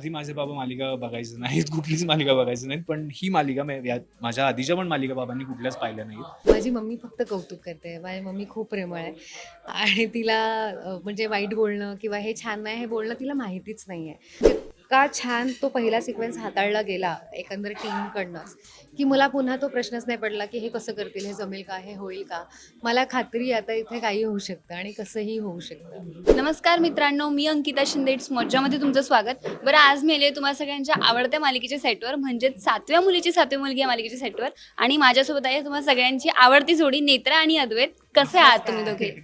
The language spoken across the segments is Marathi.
आधी माझे बाबा मालिका बघायचं नाहीत कुठलीच मालिका बघायचं नाहीत पण ही मालिका मी या- माझ्या आधीच्या पण मालिका बाबांनी कुठल्याच पाहिल्या नाहीत. माझी मम्मी फक्त कौतुक करते माझी मम्मी खूप प्रेमळ आहे. आणि तिला अ, म्हणजे वाईट बोलणं किंवा हे छान नाही हे बोलणं तिला माहितीच नाही आहे म्हणजे इतका छान तो पहिला सिक्वेन्स हाताळला गेला एकंदर टीमकडनंच की मला पुन्हा तो प्रश्नच नाही पडला की हे कसं करतील हे जमेल का हे होईल का? मला खात्री आहे आता इथे काही होऊ शकतं आणि कसंही होऊ शकतं. नमस्कार मित्रांनो मी अंकिता शिंदे इट्स मज्जामध्ये तुमचं स्वागत. बरं आज मी आले तुम्हाला सगळ्यांच्या आवडत्या मालिकेच्या सेटवर म्हणजेच सातव्या मुलीची सातवी मुलगी या मालिकेच्या सेटवर आणि माझ्यासोबत आहे तुम्हाला सगळ्यांची आवडती जोडी नेत्रा आणि अद्वैत. कसे आहात तुम्ही दोघे?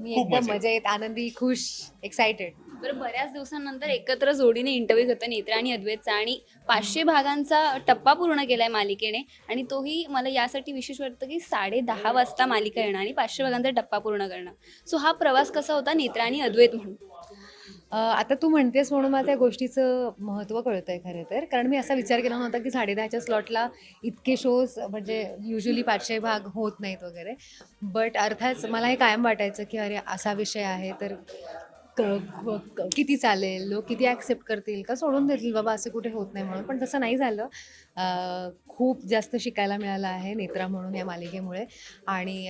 मी एकदम मजा. मजेत. आनंदी खुश एक्सायटेड बरं बऱ्याच दिवसांनंतर एकत्र जोडीने इंटरव्ह्यू घेतो नेत्रा आणि अद्वैतचा. आणि पाचशे भागांचा टप्पा पूर्ण केलाय मालिकेने. आणि तोही मला यासाठी विशेष वाटतं की साडे दहा वाजता मालिका येणं आणि पाचशे भागांचा टप्पा पूर्ण करणं सो हा प्रवास कसा होता नेत्रा आणि अद्वैत म्हणून? आता तू म्हणतेस म्हणून मला त्या गोष्टीचं महत्त्व कळतं आहे खरं तर. कारण मी असा विचार केला नव्हता की साडेदहाच्या स्लॉटला इतके शोज म्हणजे युजली पाचशे भाग होत नाहीत वगैरे. बट अर्थात मला हे कायम वाटायचं की अरे असा विषय आहे तर किती चालेल लोक किती ॲक्सेप्ट करतील का सोडून देतील बाबा असं कुठे होत नाही म्हणून. पण तसं नाही झालं. खूप जास्त शिकायला मिळालं आहे नेत्रा म्हणून या मालिकेमुळे. आणि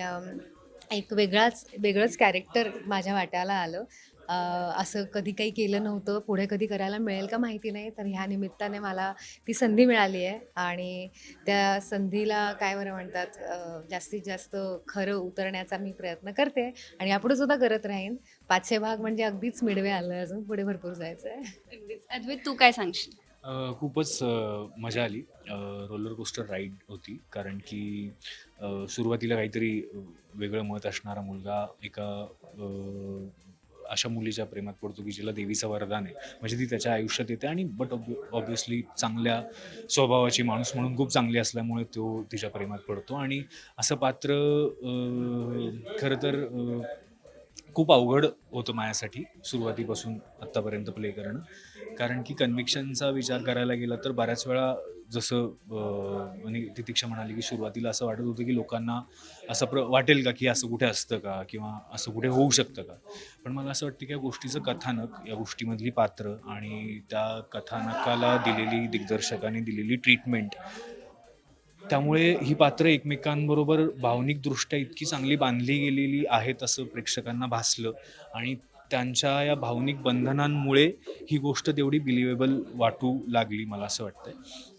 एक वेगळाच वेगळंच कॅरेक्टर माझ्या वाट्याला आलं. असं कधी काही केलं नव्हतं पुढे कधी करायला मिळेल का माहिती नाही तर ह्या निमित्ताने मला ती संधी मिळाली आहे. आणि त्या संधीला काय बरं म्हणतात अ, जास्तीत जास्त खरं उतरण्याचा मी प्रयत्न करते आणि यापुढे सुद्धा करत राहीन. पाचशे भाग म्हणजे अगदीच मिडवे आलं अजून पुढे भरपूर जायचं आहे अद्वैत तू काय सांगशील? खूपच मजा आली. रोलर कोस्टर राईड होती. कारण की सुरुवातीला काहीतरी वेगळं मत असणारा मुलगा एका अशा मुलीच्या प्रेमात पडतो की जिला देवीचं वरदान आहे. म्हणजे ती त्याच्या आयुष्यात येते आणि बट ऑब्विसली चांगल्या स्वभावाची माणूस म्हणून खूप चांगली असल्यामुळे तो तिच्या प्रेमात पडतो. आणि असं पात्र खरं तर खूप अवघड होतं माझ्यासाठी सुरुवातीपासून आत्तापर्यंत प्ले करणं. कारण की कन्व्हिक्शनचा विचार करायला गेला तर बऱ्याच वेळा जसं म्हणजे तितिक्षा म्हणाली की सुरुवातीला असं वाटत होतं की लोकांना असं प्र वाटेल का की असं कुठे असतं का किंवा असं कुठे होऊ शकतं का? पण मला असं वाटतं की या गोष्टीचं कथानक या गोष्टीमधली पात्र आणि त्या कथानकाला दिलेली दिग्दर्शकाने दिलेली ट्रीटमेंट त्यामुळे ही पात्र एकमेकांबरोबर भावनिकदृष्ट्या इतकी चांगली बांधली गेलेली आहेत असं प्रेक्षकांना भासलं आणि त्यांच्या या भावनिक बंधनांमुळे ही गोष्ट तेवढी बिलिवेबल वाटू लागली मला असं वाटतंय.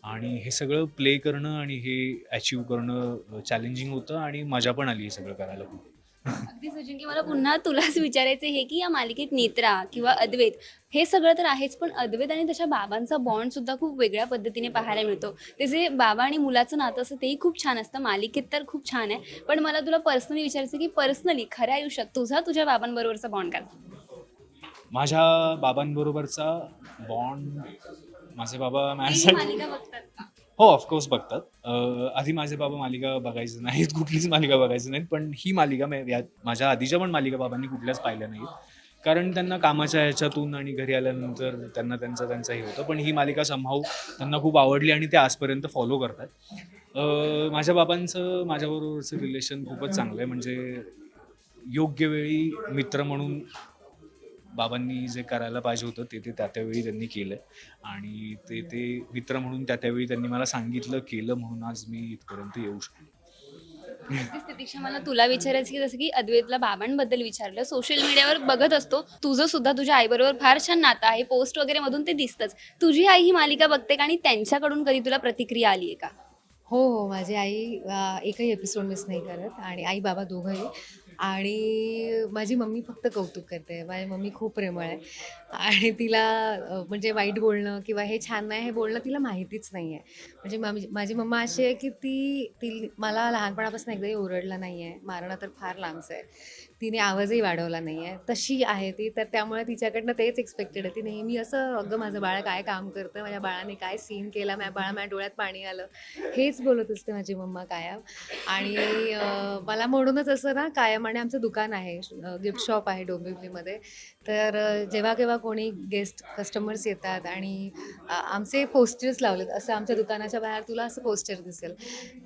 आणि हे सगळं प्ले करणं आणि हे अचीव करणं चॅलेंजिंग होतं आणि मजा पण आली हे सगळं करायला खूप. अगदी सचिन म्हणजे की मला पुन्हा तुलाच विचारायचं हे की या मालिकेत नेत्रा किंवा अद्वैत हे सगळं तर आहेच पण अद्वैत आणि त्याच्या बाबांचा बॉन्ड सुद्धा खूप वेगळ्या पद्धतीने पाहायला मिळतो. ते जे बाबा आणि मुलाचं नातं असतं तेही खूप छान असतं. मालिकेत तर खूप छान आहे. पण मला तुला पर्सनली विचारायचं की पर्सनली खऱ्या आयुष्यात तुझा तुझ्या बाबांबरोबरचा बॉन्ड काय? माझ्या बाबांबरोबरचा बॉन्ड माझे बाबा ही माझ्यासाठी? हो ऑफकोर्स बघतात. अं, आधी माझे बाबा मालिका बघायचं नाहीत कुठलीच मालिका बघायचं नाहीत पण ही मालिका मी या माझ्या आधीच्या पण मालिका बाबांनी कुठल्याच पाहिल्या नाहीत. कारण त्यांना कामाच्या ह्याच्यातून आणि घरी आल्यानंतर त्यांना त्यांचं त्यांचं हे होतं पण ही मालिका संभाव त्यांना खूप आवडली आणि ते आजपर्यंत फॉलो करतात. अं, माझ्या बाबांचं माझ्याबरोबरचं रिलेशन खूपच चांगलं आहे. म्हणजे योग्य वेळी मित्र म्हणून बाबांनी जे करायला पाहिजे होतं ते ते त्या त्यावेळी त्यांनी केलं आणि ते ते मित्र म्हणून त्या त्यावेळी त्यांनी मला सांगितलं केलं म्हणून आज मी इथपर्यंत येऊ शकलो. प्रतीक्षा मला तुला विचारायचं की जसं की अद्वैतला बाबांबद्दल विचारलं सोशल मीडियावर बघत असतो तुझं सुद्धा तुझ्या आईबरोबर फार छान नातं आहे पोस्ट वगैरे मधून ते दिसतंच. तुझी आई ही मालिका बघते का आणि त्यांच्याकडून कधी तुला प्रतिक्रिया आली आहे का? हो हो माझी आई अ, एकही एपिसोड मिस नाही करत आणि आई बाबा दोघंही. आणि माझी मम्मी फक्त कौतुक करते. माझी मम्मी खूप प्रेमळ आहे. आणि तिला म्हणजे वाईट बोलणं किंवा हे छान नाही हे बोलणं तिला माहितीच नाही आहे म्हणजे मामी माझी मम्मा अशी आहे की ती ती मला लहानपणापासून एकदाही ओरडला नाही आहे मारणं तर फार लांबचं आहे. तिने आवाजही वाढवला नाही आहे तशी आहे ती तर त्यामुळे तिच्याकडनं तेच एक्सपेक्टेड आहे. ती नेहमी असं अगं माझं बाळ काय काम करतं? माझ्या बाळाने काय सीन केला? माझ्या बाळा माझ्या डोळ्यात पाणी आलं. हेच बोलत असते माझी मम्मा कायम. आणि मला म्हणूनच असं ना कायम आणि आमचं दुकान आहे गिफ्ट शॉप आहे डोंबिवलीमध्ये. तर जेव्हा केव्हा कोणी गेस्ट कस्टमर्स येतात आणि आमचे पोस्टर्स लावलेत असं आमच्या दुकानाच्या बाहेर तुला असं पोस्टर दिसेल.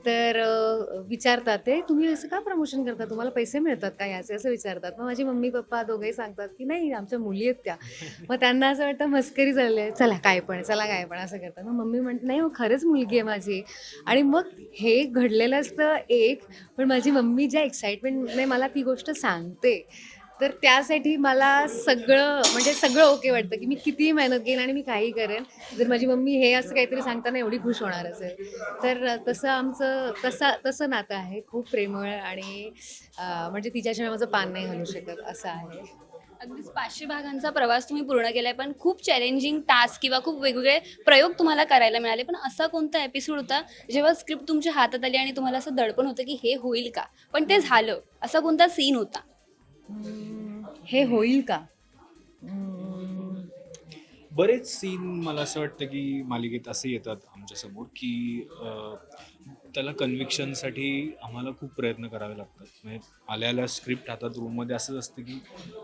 तर विचारतात ते तुम्ही असं का प्रमोशन करता? तुम्हाला पैसे मिळतात का याचे? असं विचारतात. मग माझी मम्मी पप्पा दोघेही सांगतात की नाही आमच्या मुली आहेत त्या. मग त्यांना असं वाटतं मस्करी चालली आहे. चला काय पण चला काय पण असं करतात. मग मम्मी म्हणते नाही हो खरंच मुलगी आहे माझी. आणि मग हे घडलेलं असतं एक पण माझी मम्मी ज्या एक्साइटमेंटने मला ती गोष्ट सांगते. तर त्यासाठी मला सगळं म्हणजे सगळं ओके वाटतं की मी कितीही मेहनत घेईन आणि मी काही करेन. जर माझी मम्मी हे असं काहीतरी सांगताना एवढी खुश होणार असेल तर तसं आमचं तसा तसं नातं आहे खूप प्रेमळ आणि म्हणजे तिच्याशिवाय माझं पान नाही घालू शकत असं आहे. अगदीच पाचशे भागांचा प्रवास तुम्ही पूर्ण केलाय पण खूप चॅलेंजिंग टास्क किंवा खूप वेगवेगळे प्रयोग तुम्हाला करायला मिळाले. पण असा कोणता एपिसोड होता जेव्हा स्क्रिप्ट तुमच्या हातात आली आणि तुम्हाला असं दडपण होतं की हे होईल का? पण ते झालं. असा कोणता सीन होता? हे होईल का? बरेच सीन मला असं वाटतं की मालिकेत असे येतात आमच्यासमोर की अं, त्याला कन्व्हिक्शनसाठी आम्हाला खूप प्रयत्न करावे लागतात. म्हणजे आल्या आल्या स्क्रिप्ट हातात रूममध्ये असंच असतं की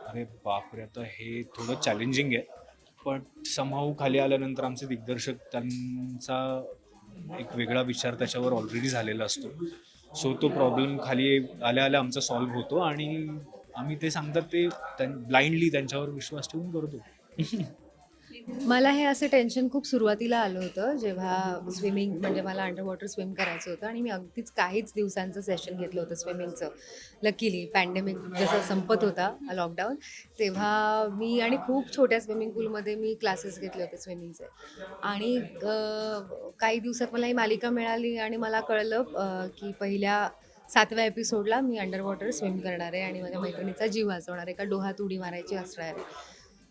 अरे बापरे आता हे थोडं चॅलेंजिंग आहे. पण समाऊ खाली आल्यानंतर आमचे दिग्दर्शक त्यांचा एक वेगळा विचार त्याच्यावर ऑलरेडी झालेला असतो. सो तो प्रॉब्लेम खाली आल्या आल्या आमचा सॉल्व्ह होतो आणि आम्ही ते सांगतात ते ब्लाइंडली त्यांच्यावर विश्वास ठेवून करतो. मला हे असं टेन्शन खूप सुरुवातीला आलं होतं जेव्हा स्विमिंग म्हणजे मला अंडर वॉटर स्विम करायचं होतं आणि मी अगदीच काहीच दिवसांचं सेशन घेतलं होतं स्विमिंगचं लकीली पॅन्डेमिक जसं संपत होता लॉकडाऊन तेव्हा मी आणि खूप छोट्या स्विमिंग पूलमध्ये मी क्लासेस घेतले होते स्विमिंगचे आणि काही दिवसात मला ही मालिका मिळाली आणि मला कळलं की पहिल्या सातव्या एपिसोडला मी अंडर वॉटर स्विम करणार आहे आणि माझ्या मैत्रिणीचा जीव वाचवणार आहे एका डोहात उडी मारायची असणार आहे.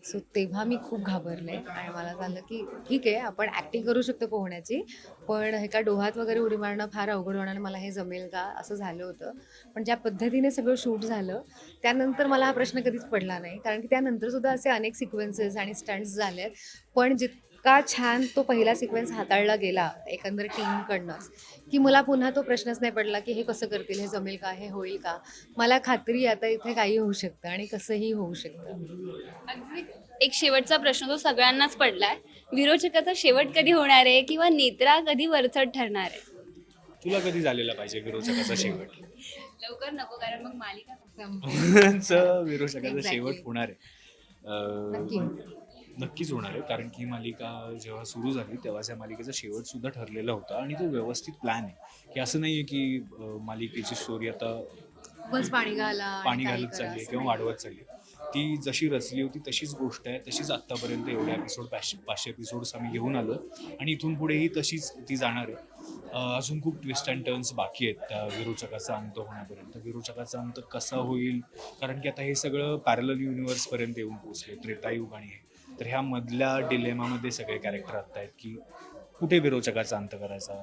सो तेव्हा मी खूप घाबरले आणि मला झालं की ठीक आहे आपण ॲक्टिंग करू शकतो पोहण्याची पण एका डोहात वगैरे उडी मारणं फार अवघड होणार मला हे जमेल का? असं झालं होतं. पण ज्या पद्धतीने सगळं शूट झालं त्यानंतर मला हा प्रश्न कधीच पडला नाही. कारण की त्यानंतरसुद्धा असे अनेक सिक्वेन्सेस आणि स्टंट्स झाले आहेत पण जितका छान तो पहिला सिक्वेन्स हाताळला गेला एकंदर टीमकडनंच की मला पुन्हा तो प्रश्नच नाही पडला की हे कसं करतील हे जमेल का हे होईल का? मला खात्री आता इथे काही होऊ शकतं आणि कसंही होऊ शकतं. अगदी. एक शेवटचा प्रश्न तो सगळ्यांनाच पडलाय. विरोचकाचा शेवट कधी होणार आहे किंवा नेत्रा कधी वरचढ ठरणार आहे? तुला कधी झालेला पाहिजे विरोचकाचा शेवट? लवकर नको कारण मग मालिका विरोचकाचा. शेवट होणार आहे. नक्कीच होणार आहे. कारण की ही मालिका जेव्हा सुरू झाली तेव्हा त्या मालिकेचा शेवट सुद्धा ठरलेला होता आणि तो व्यवस्थित प्लॅन आहे. की असं नाही आहे की अं, मालिकेची स्टोरी आता बस पाणी घाला आणि पाणी काही घालत करा चालली असं किंवा. वाढवत चालली आहे. ती जशी रचली होती तशीच गोष्ट आहे. तशीच आत्तापर्यंत एवढे एपिसोड पाचशे पाचशे एपिसोड्स आम्ही घेऊन आलो. आणि इथून पुढेही तशीच ती जाणार आहे. अं, अजून खूप ट्विस्ट अँड टर्न्स बाकी आहेत. त्या विरोचकाचा अंत होण्यापर्यंत. विरोचकाचा अंत कसा होईल? कारण की आता हे सगळं पॅरल युनिव्हर्सपर्यंत येऊन पोहोचले त्रेतायुग आणि हे. तर ह्या मधल्या डिलेमामध्ये सगळे कॅरेक्टर आत्ता आहेत की कुठे विरोचकाचा अंत करायचा?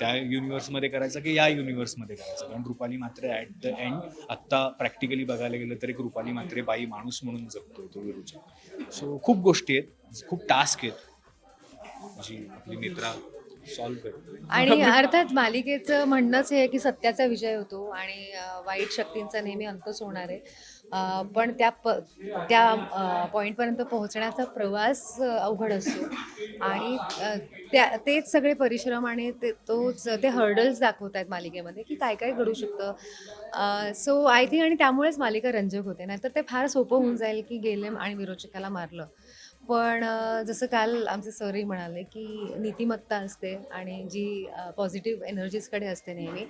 त्या युनिव्हर्समध्ये करायचा की या युनिव्हर्समध्ये करायचा? कारण Rupali Matre at the end आत्ता प्रॅक्टिकली बघायला गेलं तर एक रुपाली मात्रे बाई माणूस म्हणून जगतोय तो विरोचक. सो खूप गोष्टी आहेत खूप टास्क आहेत जी आपली मित्रा आणि अर्थात मालिकेचं म्हणणंच हे आहे की सत्याचा विजय होतो आणि वाईट शक्तींचा नेहमी अंतच होणार आहे. पण त्या प त्या पॉईंटपर्यंत पोहोचण्याचा प्रवास अवघड असतो. आणि त्या तेच सगळे परिश्रम आणि ते तोच ते हर्डल्स दाखवत आहेत मालिकेमध्ये की काय काय घडू शकतं. सो आय थिंक आणि त्यामुळेच मालिका रंजक होते. नाहीतर ते फार सोपं होऊन जाईल की गेले आणि विरोचकाला मारलं. पण जसं काल आमचे सरही म्हणाले की नीतिमत्ता असते आणि जी पॉझिटिव्ह एनर्जीजकडे असते नेहमी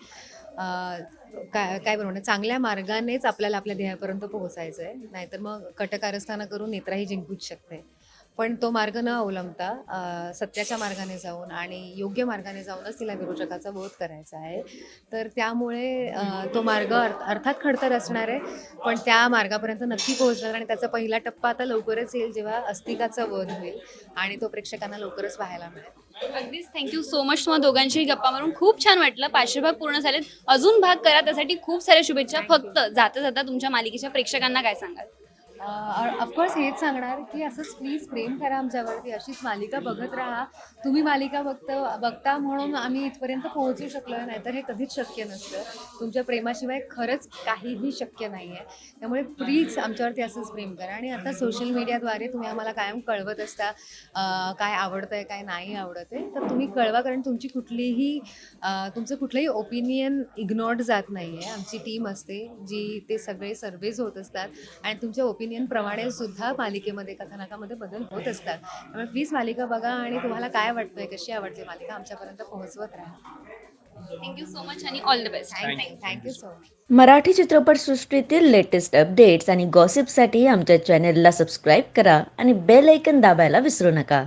काय काय बनवणं चांगल्या मार्गानेच आपल्याला आपल्या ध्येयापर्यंत पोहोचायचं आहे नाहीतर मग कटकारस्थानं करून नेत्राही जिंकूच शकते. पण तो मार्ग न अवलंबता सत्याच्या मार्गाने जाऊन आणि योग्य मार्गाने जाऊनच तिला विरोचकाचा बोध करायचा आहे. तर त्यामुळे तो मार्ग अर्थ- अर्थात खडतर असणार आहे पण त्या मार्गापर्यंत नक्की पोहोचणार आणि त्याचा पहिला टप्पा आता लवकरच येईल जेव्हा अस्तिकाचा वध होईल आणि तो प्रेक्षकांना लवकरच पाहायला मिळेल. अगदीच. थँक्यू सो मच तुम्हाला दोघांची गप्पा मारून. खूप छान वाटलं. पाचशे भाग पूर्ण झालेत. अजून भाग करा. त्यासाठी खूप साऱ्या शुभेच्छा. फक्त जाता जाता तुमच्या मालिकेच्या प्रेक्षकांना काय सांगाल? ऑफकोर्स हेच सांगणार की असंच प्लीज प्रेम करा आमच्यावरती अशीच मालिका बघत राहा. तुम्ही मालिका बघता बघता म्हणून आम्ही इथपर्यंत पोहोचू शकलो नाहीतर हे कधीच शक्य नसतं. तुमच्या प्रेमाशिवाय खरंच काहीही शक्य नाही आहे त्यामुळे प्लीज आमच्यावरती असंच प्रेम करा. आणि आता सोशल मीडियाद्वारे तुम्ही आम्हाला कायम कळवत असता काय आवडतं आहे काय नाही आवडत आहे तर तुम्ही कळवा कारण तुमची कुठलीही तुमचं कुठलंही ओपिनियन इग्नोर्ड जात नाही आहे आमची टीम असते जी ते सगळे सर्वेज होत असतात आणि तुमच्या ओपिनियन प्रमाणे सुद्धा मालिकेमध्ये कथानकामध्ये बदल होत असतात. त्यामुळे प्लीज मालिका बघा आणि तुम्हाला काय वाटतंय कशी आवडते मालिका आमच्यापर्यंत पोहोचवत राहा. थँक्यू सो मच आणि all the best thank you thank you so much Marathi चित्रपटसृष्टीतील लेटेस्ट अपडेट्स आणि गॉसिपसाठी आमच्या चॅनेलला सबस्क्राईब करा आणि बेल ऐकन दाबायला विसरू नका.